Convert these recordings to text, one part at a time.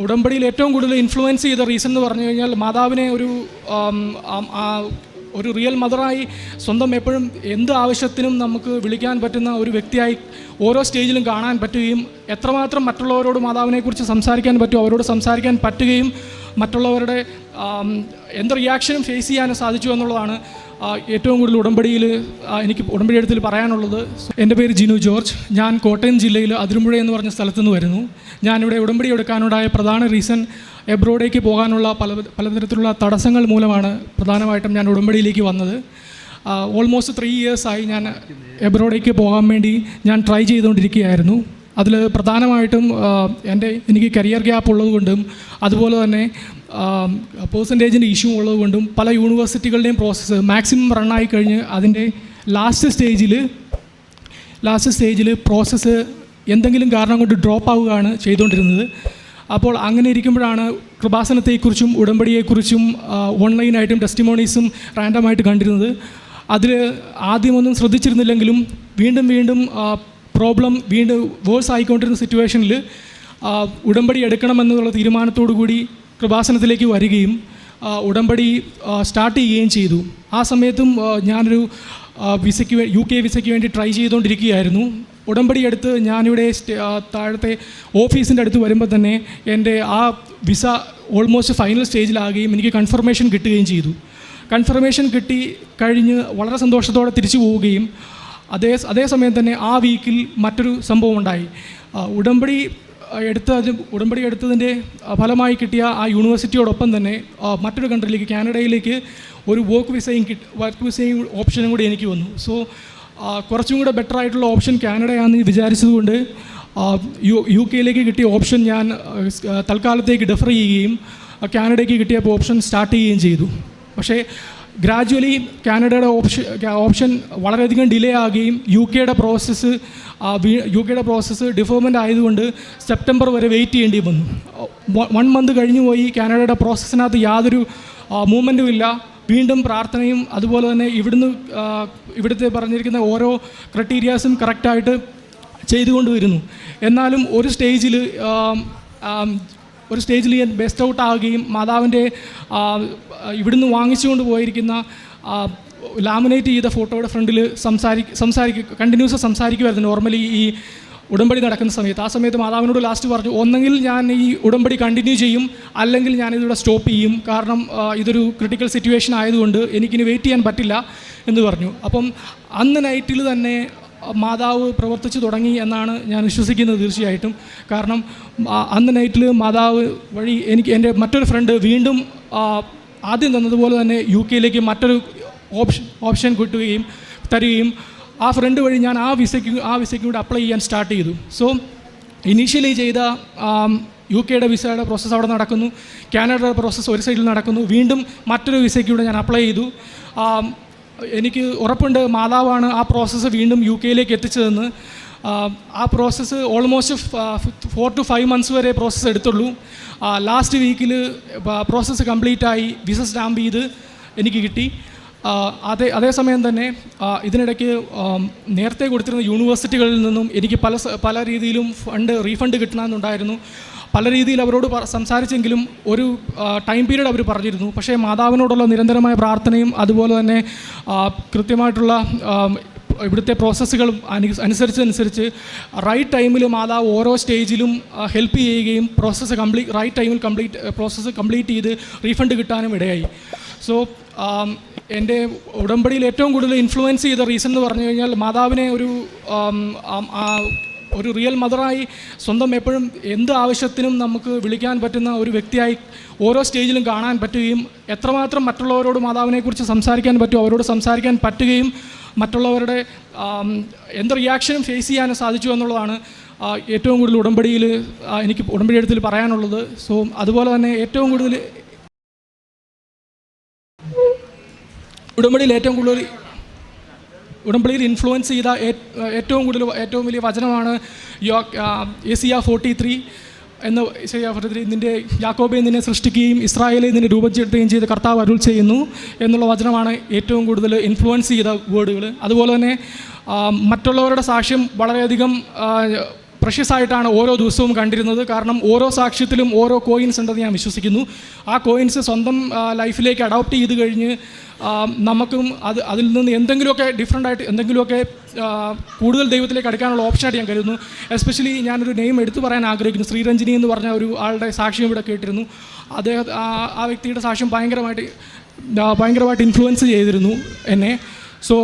ഉടമ്പടിയിൽ ഏറ്റവും കൂടുതൽ ഇൻഫ്ലുവൻസ് ചെയ്ത റീസൺ എന്ന് പറഞ്ഞു കഴിഞ്ഞാൽ മാതാവിനെ ഒരു ഒരു റിയൽ മദറായി സ്വന്തം എപ്പോഴും എന്ത് ആവശ്യത്തിനും നമുക്ക് വിളിക്കാൻ പറ്റുന്ന ഒരു വ്യക്തിയായി ഓരോ സ്റ്റേജിലും കാണാൻ പറ്റുകയും എത്രമാത്രം മറ്റുള്ളവരോട് മാതാവിനെക്കുറിച്ച് സംസാരിക്കാൻ പറ്റുമോ അവരോട് സംസാരിക്കാൻ പറ്റുകയും മറ്റുള്ളവരുടെ എന്ത് റിയാക്ഷനും ഫേസ് ചെയ്യാനും സാധിച്ചു എന്നുള്ളതാണ് ഏറ്റവും കൂടുതൽ ഉടമ്പടിയിൽ എനിക്ക് ഉടമ്പടി എടുത്തിൽ പറയാനുള്ളത് എന്റെ പേര് ജിനു ജോർജ്. ഞാൻ കോട്ടയം ജില്ലയിൽ അതിരുമ്പുഴ എന്ന് പറഞ്ഞ സ്ഥലത്തു നിന്ന് വരുന്നു. ഞാനിവിടെ ഉടമ്പടി എടുക്കാനുണ്ടായ പ്രധാന റീസൺ എബ്രോഡേക്ക് പോകാനുള്ള പല പലതരത്തിലുള്ള തടസ്സങ്ങൾ മൂലമാണ് പ്രധാനമായിട്ടും ഞാൻ ഉടമ്പടിയിലേക്ക് വന്നത്. ഓൾമോസ്റ്റ് ത്രീ ഇയേഴ്സായി ഞാൻ എബ്രോഡേക്ക് പോകാൻ വേണ്ടി ഞാൻ ട്രൈ ചെയ്തുകൊണ്ടിരിക്കുകയായിരുന്നു. അതിൽ പ്രധാനമായിട്ടും എന്റെ എനിക്ക് കരിയർ ഗ്യാപ്പ് ഉള്ളതുകൊണ്ടും അതുപോലെ തന്നെ പേഴ്സന്റേജിന്റെ ഇഷ്യൂ ഉള്ളതുകൊണ്ടും പല യൂണിവേഴ്സിറ്റികളുടെയും പ്രോസസ്സ് മാക്സിമം റണ്ണായി കഴിഞ്ഞ് അതിന്റെ ലാസ്റ്റ് സ്റ്റേജിൽ ലാസ്റ്റ് സ്റ്റേജിൽ പ്രോസസ്സ് എന്തെങ്കിലും കാരണം കൊണ്ട് ഡ്രോപ്പ് ആവുകയാണ് ചെയ്തുകൊണ്ടിരുന്നത്. അപ്പോൾ അങ്ങനെ ഇരിക്കുമ്പോഴാണ് കൃപാസനത്തെക്കുറിച്ചും ഉടമ്പടിയെക്കുറിച്ചും ഓൺലൈനായിട്ടും ടെസ്റ്റിമോണീസും റാൻഡമായിട്ട് കണ്ടിരുന്നത്. അതിൽ ആദ്യമൊന്നും ശ്രദ്ധിച്ചിരുന്നില്ലെങ്കിലും വീണ്ടും വീണ്ടും പ്രോബ്ലം വീണ്ടും വേഴ്സ് ആയിക്കൊണ്ടിരുന്ന സിറ്റുവേഷനിൽ ഉടമ്പടി എടുക്കണമെന്നുള്ള തീരുമാനത്തോടു കൂടി കൃപാസനത്തിലേക്ക് വരികയും ഉടമ്പടി സ്റ്റാർട്ട് ചെയ്യുകയും ചെയ്തു. ആ സമയത്തും ഞാനൊരു വിസയ്ക്ക് യു കെ വിസയ്ക്ക് വേണ്ടി ട്രൈ ചെയ്തുകൊണ്ടിരിക്കുകയായിരുന്നു. ഉടമ്പടി എടുത്ത് ഞാനിവിടെ താഴത്തെ ഓഫീസിന്റെ അടുത്ത് വരുമ്പോൾ തന്നെ എന്റെ ആ വിസ ഓൾമോസ്റ്റ് ഫൈനൽ സ്റ്റേജിലാകുകയും എനിക്ക് കൺഫർമേഷൻ കിട്ടുകയും ചെയ്തു. കൺഫർമേഷൻ കിട്ടി കഴിഞ്ഞ് വളരെ സന്തോഷത്തോടെ തിരിച്ചു പോവുകയും അതേ അതേസമയം തന്നെ ആ വീക്കിൽ മറ്റൊരു സംഭവം ഉണ്ടായി ഉടമ്പടി എടുത്തതിന് എടുത്ത ഉടമ്പടി എടുത്തതിന്റെ ഫലമായി കിട്ടിയ ആ യൂണിവേഴ്സിറ്റിയോടൊപ്പം തന്നെ മറ്റൊരു കൺട്രിയിലേക്ക് കാനഡയിലേക്ക് ഒരു വർക്ക് വിസയും കിട്ടി വർക്ക് വിസയും ഓപ്ഷനും കൂടി എനിക്ക് വന്നു. സോ കുറച്ചും കൂടെ ബെറ്റർ ആയിട്ടുള്ള ഓപ്ഷൻ കാനഡയാണെന്ന് വിചാരിച്ചതുകൊണ്ട് യു യു കെയിലേക്ക് കിട്ടിയ ഓപ്ഷൻ ഞാൻ തൽക്കാലത്തേക്ക് ഡെഫർ ചെയ്യുകയും കാനഡയ്ക്ക് കിട്ടിയപ്പോൾ ഓപ്ഷൻ സ്റ്റാർട്ട് ചെയ്യുകയും ചെയ്തു. പക്ഷേ ഗ്രാജുവലി കാനഡയുടെ ഓപ്ഷൻ ഓപ്ഷൻ വളരെയധികം ഡിലേ ആകുകയും യു കെയുടെ പ്രോസസ്സ് യു കെയുടെ പ്രോസസ്സ് ഡിഫോമെന്റ് ആയതുകൊണ്ട് സെപ്റ്റംബർ വരെ വെയിറ്റ് ചെയ്യേണ്ടി വന്നു. വൺ മന്ത് കഴിഞ്ഞു പോയി. കാനഡയുടെ പ്രോസസ്സിനകത്ത് യാതൊരു മൂവ്മെന്റും ഇല്ല. വീണ്ടും പ്രാർത്ഥനയും അതുപോലെ തന്നെ ഇവിടുന്ന് ഇവിടുത്തെ പറഞ്ഞിരിക്കുന്ന ഓരോ ക്രൈറ്റീരിയാസും കറക്റ്റായിട്ട് ചെയ്തുകൊണ്ട് വരുന്നു എന്നാലും ഒരു സ്റ്റേജിൽ ഒരു സ്റ്റേജിൽ ഞാൻ ബെസ്റ്റ് ഔട്ട് ആവുകയും മാതാവിന്റെ ഇവിടുന്ന് വാങ്ങിച്ചുകൊണ്ട് പോയിരിക്കുന്ന ലാമിനേറ്റ് ചെയ്ത ഫോട്ടോയുടെ ഫ്രണ്ടിൽ സംസാരി സംസാരിക്കുക കണ്ടിന്യൂസ് സംസാരിക്കുമായിരുന്നു. നോർമലി ഈ ഉടമ്പടി നടക്കുന്ന സമയത്ത്. ആ സമയത്ത് മാതാവിനോട് ലാസ്റ്റ് പറഞ്ഞു ഒന്നെങ്കിൽ ഞാൻ ഈ ഉടമ്പടി കണ്ടിന്യൂ ചെയ്യും അല്ലെങ്കിൽ ഞാൻ ഇതിവിടെ സ്റ്റോപ്പ് ചെയ്യും. കാരണം ഇതൊരു ക്രിട്ടിക്കൽ സിറ്റുവേഷൻ ആയതുകൊണ്ട് എനിക്കിനി വെയിറ്റ് ചെയ്യാൻ പറ്റില്ല എന്ന് പറഞ്ഞു. അപ്പം അന്ന് നൈറ്റിൽ തന്നെ മാതാവ് പ്രവർത്തിച്ചു തുടങ്ങി എന്നാണ് ഞാൻ വിശ്വസിക്കുന്നത് തീർച്ചയായിട്ടും. കാരണം അന്ന് നൈറ്റിൽ മാതാവ് വഴി എനിക്ക് എന്റെ മറ്റൊരു ഫ്രണ്ട് വീണ്ടും ആദ്യം തന്നതുപോലെ തന്നെ യു കെയിലേക്ക് മറ്റൊരു ഓപ്ഷൻ ഓപ്ഷൻ കിട്ടുകയും തരികയും ആ ഫ്രണ്ട് വഴി ഞാൻ ആ വിസയ്ക്ക് ആ വിസയ്ക്ക് കൂടി അപ്ലൈ ചെയ്യാൻ സ്റ്റാർട്ട് ചെയ്തു. സോ ഇനീഷ്യലി ചെയ്ത യു കെയുടെ വിസയുടെ പ്രോസസ്സ് അവിടെ നടക്കുന്നു. കാനഡയുടെ പ്രോസസ്സ് ഒരു സൈഡിൽ നടക്കുന്നു. വീണ്ടും മറ്റൊരു വിസയ്ക്ക് കൂടെ ഞാൻ അപ്ലൈ ചെയ്തു. എനിക്ക് ഉറപ്പുണ്ട് മാതാവാണ് ആ പ്രോസസ്സ് വീണ്ടും യു കെയിലേക്ക് എത്തിച്ചതെന്ന്. ആ, process almost four to five months വരെ പ്രോസസ്സ് എടുത്തുള്ളൂ. ലാസ്റ്റ് വീക്കിൽ പ്രോസസ്സ് കംപ്ലീറ്റായി വിസ സ്റ്റാമ്പ് ചെയ്ത് എനിക്ക് കിട്ടി. അതേ അതേസമയം തന്നെ ഇതിനിടയ്ക്ക് നേരത്തെ കൊടുത്തിരുന്ന യൂണിവേഴ്സിറ്റികളിൽ നിന്നും എനിക്ക് പല പല രീതിയിലും ഫണ്ട് റീഫണ്ട് കിട്ടണമെന്നുണ്ടായിരുന്നു. പല രീതിയിൽ അവരോട് സംസാരിച്ചെങ്കിലും ഒരു ടൈം പീരീഡ് അവർ പറഞ്ഞിരുന്നു. പക്ഷേ മാതാവിനോടുള്ള നിരന്തരമായ പ്രാർത്ഥനയും അതുപോലെ തന്നെ കൃത്യമായിട്ടുള്ള ഇവിടുത്തെ പ്രോസസ്സുകളും അനു അനുസരിച്ചനുസരിച്ച് റൈറ്റ് ടൈമിൽ മാതാവ് ഓരോ സ്റ്റേജിലും ഹെൽപ്പ് ചെയ്യുകയും പ്രോസസ്സ് കംപ്ലീറ്റ് റൈറ്റ് ടൈമിൽ കംപ്ലീറ്റ് പ്രോസസ്സ് കംപ്ലീറ്റ് ചെയ്ത് റീഫണ്ട് കിട്ടാനും ഇടയായി. സോ എന്റെ ഉടമ്പടിയിൽ ഏറ്റവും കൂടുതൽ ഇൻഫ്ലുവൻസ് ചെയ്ത റീസൺ എന്ന് പറഞ്ഞു കഴിഞ്ഞാൽ മാതാവിനെ ഒരു ഒരു റിയൽ മദറായി സ്വന്തം എപ്പോഴും എന്ത് ആവശ്യത്തിനും നമുക്ക് വിളിക്കാൻ പറ്റുന്ന ഒരു വ്യക്തിയായി ഓരോ സ്റ്റേജിലും കാണാൻ പറ്റുകയും എത്രമാത്രം മറ്റുള്ളവരോട് മാതാവിനെക്കുറിച്ച് സംസാരിക്കാൻ പറ്റുമോ അവരോട് സംസാരിക്കാൻ പറ്റുകയും മറ്റുള്ളവരുടെ എന്ത് റിയാക്ഷനും ഫേസ് ചെയ്യാനും സാധിച്ചു എന്നുള്ളതാണ് ഏറ്റവും കൂടുതൽ ഉടമ്പടിയിൽ എനിക്ക് ഉടമ്പടി എഴുത്തിൽ പറയാനുള്ളത്. സോ അതുപോലെ തന്നെ ഏറ്റവും കൂടുതൽ ഉടമ്പടിയിൽ ഏറ്റവും കൂടുതൽ ഉടമ്പടിയിൽ ഇൻഫ്ലുവൻസ് ചെയ്ത ഏറ്റവും കൂടുതൽ ഏറ്റവും വലിയ വചനമാണ് യോ എസിയ ഫോർട്ടി ത്രീ എന്ന് എസിയ ഫോർട്ടി ത്രീ നിന്റെ യാക്കോബെ നിന്നെ സൃഷ്ടിക്കുകയും ഇസ്രായേലെ നിന്നെ രൂപപ്പെടുത്തുകയും ചെയ്ത് കർത്താവ് അരുൾ ചെയ്യുന്നു എന്നുള്ള വചനമാണ് ഏറ്റവും കൂടുതൽ ഇൻഫ്ലുവൻസ് ചെയ്ത വേർഡുകൾ അതുപോലെ തന്നെ മറ്റുള്ളവരുടെ സാക്ഷ്യം വളരെയധികം പ്രഷ്യസായിട്ടാണ് ഓരോ ദിവസവും കണ്ടിരുന്നത്. കാരണം ഓരോ സാക്ഷ്യത്തിലും ഓരോ കോയിൻസ് ഉണ്ടെന്ന് ഞാൻ വിശ്വസിക്കുന്നു. ആ കോയിൻസ് സ്വന്തം ലൈഫിലേക്ക് അഡോപ്റ്റ് ചെയ്ത് കഴിഞ്ഞ് നമുക്കും അത് അതിൽ നിന്ന് എന്തെങ്കിലുമൊക്കെ ഡിഫറെന്റ് ആയിട്ട് എന്തെങ്കിലുമൊക്കെ കൂടുതൽ ദൈവത്തിലേക്ക് അടുക്കാനുള്ള ഓപ്ഷനായിട്ട് ഞാൻ കരുതുന്നു. എസ്പെഷ്യലി ഞാനൊരു നെയിം എടുത്തു പറയാൻ ആഗ്രഹിക്കുന്നു. ശ്രീരഞ്ജിനി എന്ന് പറഞ്ഞ ഒരു ആളുടെ സാക്ഷ്യം ഇവിടെ കേട്ടിരുന്നു. അദ്ദേഹം ആ വ്യക്തിയുടെ സാക്ഷ്യം ഭയങ്കരമായിട്ട് ഭയങ്കരമായിട്ട് ഇൻഫ്ലുവൻസ് ചെയ്തിരുന്നു എന്നെ. സോ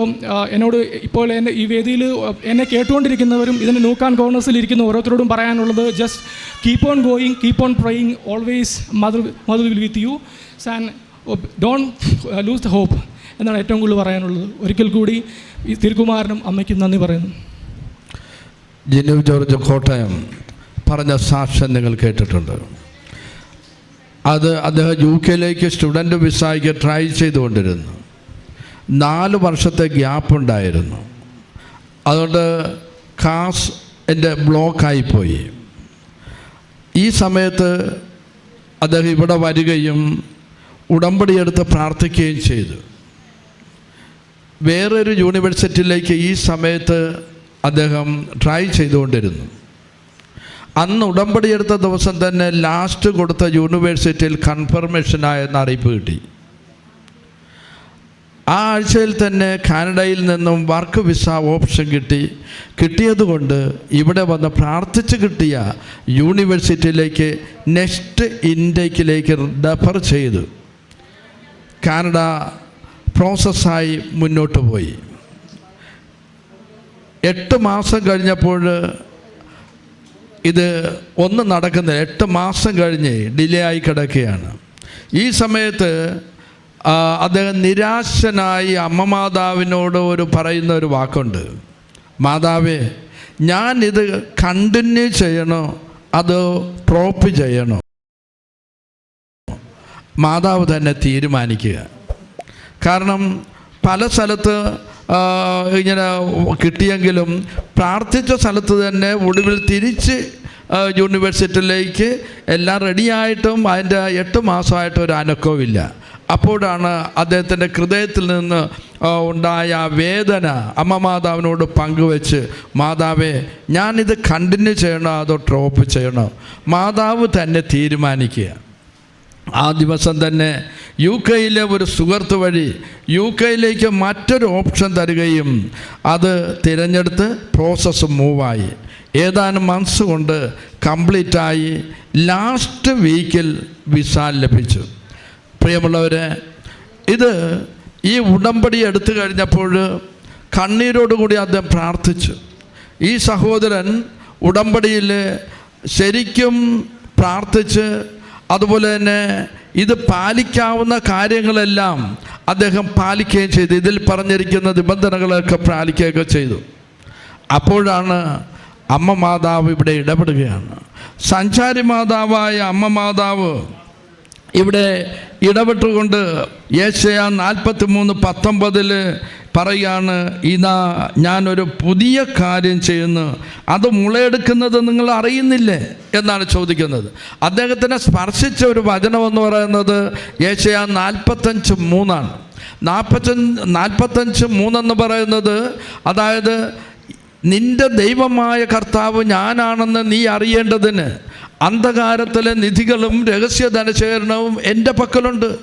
എന്നോട് ഇപ്പോൾ എന്നെ ഈ വേദിയിൽ എന്നെ കേട്ടുകൊണ്ടിരിക്കുന്നവരും ഇതിന് നൂക്കാൻ കോർണേഴ്സിൽ ഇരിക്കുന്ന ഓരോരുത്തരോടും പറയാനുള്ളത് just keep on going keep on praying always mother mother will with you and don't lose the hope എന്നാണ് ഏറ്റവും കൂടുതൽ പറയാനുള്ളത്. ഒരിക്കൽ കൂടി ഈ തിരുക്കുമാരനും അമ്മയ്ക്കും നന്ദി പറയുന്നു. ജിനു ജോർജ് കോട്ടയം പറഞ്ഞ സാക്ഷ്യം നിങ്ങൾ കേട്ടിട്ടുണ്ട്. അത് അദ്ദേഹം യു കെയിലേക്ക് സ്റ്റുഡന്റ് വിസയ്ക്ക് ട്രൈ ചെയ്തുകൊണ്ടിരുന്നു. നാല് വർഷത്തെ ഗ്യാപ്പ് ഉണ്ടായിരുന്നു. അതുകൊണ്ട് കാസ് എന്റെ ബ്ലോക്കായിപ്പോയി ഈ സമയത്ത് അദ്ദേഹം ഇവിടെ വരികയും ഉടമ്പടി എടുത്ത് പ്രാർത്ഥിക്കുകയും ചെയ്തു. വേറൊരു യൂണിവേഴ്സിറ്റിയിലേക്ക് ഈ സമയത്ത് അദ്ദേഹം ട്രൈ ചെയ്തുകൊണ്ടിരുന്നു. അന്ന് ഉടമ്പടി എടുത്ത ദിവസം തന്നെ ലാസ്റ്റ് കൊടുത്ത യൂണിവേഴ്സിറ്റിയിൽ കൺഫർമേഷനായെന്ന് അറിയിപ്പ് കിട്ടി. ആ ആഴ്ചയിൽ തന്നെ കാനഡയിൽ നിന്നും വർക്ക് വിസ ഓപ്ഷൻ കിട്ടി. കിട്ടിയതുകൊണ്ട് ഇവിടെ വന്ന് പ്രാർത്ഥിച്ച് കിട്ടിയ യൂണിവേഴ്സിറ്റിയിലേക്ക് നെക്സ്റ്റ് ഇൻടേക്കിലേക്ക് റെഫർ ചെയ്തു. കാനഡ പ്രോസസ്സായി മുന്നോട്ട് പോയി. എട്ട് മാസം കഴിഞ്ഞപ്പോൾ ഇത് ഒന്നും നടക്കുന്നില്ല. എട്ട് മാസം കഴിഞ്ഞ് ഡിലേ ആയി കിടക്കുകയാണ്. ഈ സമയത്ത് അദ്ദേഹം നിരാശനായി അമ്മ മാതാവിനോട് ഒരു പറയുന്ന ഒരു വാക്കുണ്ട്. മാതാവേ ഞാൻ ഇത് കണ്ടിന്യൂ ചെയ്യണോ? അതോ പ്രോപ്പ് ചെയ്യണോ? മാതാവ് തന്നെ തീരുമാനിക്കുക. കാരണം പല സ്ഥലത്ത് ഇങ്ങനെ കിട്ടിയെങ്കിലും പ്രാർത്ഥിച്ച സ്ഥലത്ത് തന്നെ ഒടുവിൽ തിരിച്ച് യൂണിവേഴ്സിറ്റിയിലേക്ക് എല്ലാം റെഡിയായിട്ടും അതിന്റെ എട്ട് മാസമായിട്ട് ഒരു അനക്കവുമില്ല അപ്പോഴാണ് അദ്ദേഹത്തിന്റെ ഹൃദയത്തിൽ നിന്ന് ഉണ്ടായ വേദന അമ്മ മാതാവിനോട് പങ്കുവെച്ച് മാതാവേ ഞാനിത് കണ്ടിന്യൂ ചെയ്യണോ അതോ ഡ്രോപ്പ് ചെയ്യണോ? മാതാവ് തന്നെ തീരുമാനിക്കുക. ആ ദിവസം തന്നെ യു കെയിലെ ഒരു സുഹൃത്ത് വഴി യു കെയിലേക്ക് മറ്റൊരു ഓപ്ഷൻ തരികയും അത് തിരഞ്ഞെടുത്ത് പ്രോസസ്സ് മൂവായി ഏതാനും മന്ത്സ് കൊണ്ട് കംപ്ലീറ്റായി ലാസ്റ്റ് വീക്കിൽ വിസ ലഭിച്ചു. പ്രിയമുള്ളവരെ ഇത് ഈ ഉടമ്പടി എടുത്തു കഴിഞ്ഞപ്പോൾ കണ്ണീരോടുകൂടി അദ്ദേഹം പ്രാർത്ഥിച്ചു. ഈ സഹോദരൻ ഉടമ്പടിയിൽ ശരിക്കും പ്രാർത്ഥിച്ച് അതുപോലെ തന്നെ ഇത് പാലിക്കാവുന്ന കാര്യങ്ങളെല്ലാം അദ്ദേഹം പാലിക്കുകയും ചെയ്തു. ഇതിൽ പറഞ്ഞിരിക്കുന്ന നിബന്ധനകളൊക്കെ പാലിക്കുകയൊക്കെ ചെയ്തു. അപ്പോഴാണ് അമ്മ മാതാവ് ഇവിടെ ഇടപെടുകയാണ്. സഞ്ചാരി മാതാവായ അമ്മ മാതാവ് ഇവിടെ ഇടപെട്ടുകൊണ്ട് ഏഷ്യ നാൽപ്പത്തി മൂന്ന് പത്തൊമ്പതിൽ പറയാണ് ഇതാ ഞാനൊരു പുതിയ കാര്യം ചെയ്യുന്നു. അത് മുളയെടുക്കുന്നത് നിങ്ങൾ അറിയുന്നില്ലേ? എന്നാണ് ചോദിക്കുന്നത്. അദ്ദേഹത്തിനെ സ്പർശിച്ച ഒരു വചനം എന്ന് പറയുന്നത് ഏഷ്യ നാൽപ്പത്തഞ്ച് മൂന്നാണ്. നാൽപ്പത്തഞ്ച് നാൽപ്പത്തഞ്ച് മൂന്നെന്ന് പറയുന്നത് അതായത് നിന്റെ ദൈവമായ കർത്താവ് ഞാനാണെന്ന് നീ അറിയേണ്ടതിന് അന്ധകാരത്തിലെ നിധികളും രഹസ്യ ധനശേഖരണവും എന്റെ പക്കലുണ്ട്.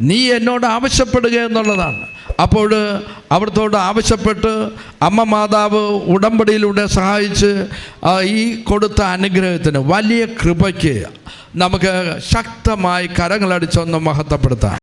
നീ എന്നോട് ആവശ്യപ്പെടുക എന്നുള്ളതാണ്. അപ്പോൾ അവിടുത്തോട് ആവശ്യപ്പെട്ട് അമ്മ മാതാവ് ഉടമ്പടിയിലൂടെ സഹായിച്ച് ഈ കൊടുത്ത അനുഗ്രഹത്തിന് വലിയ കൃപയ്ക്ക് നമുക്ക് ശക്തമായി കരങ്ങളടിച്ചൊന്ന് മഹത്വപ്പെടുത്താം.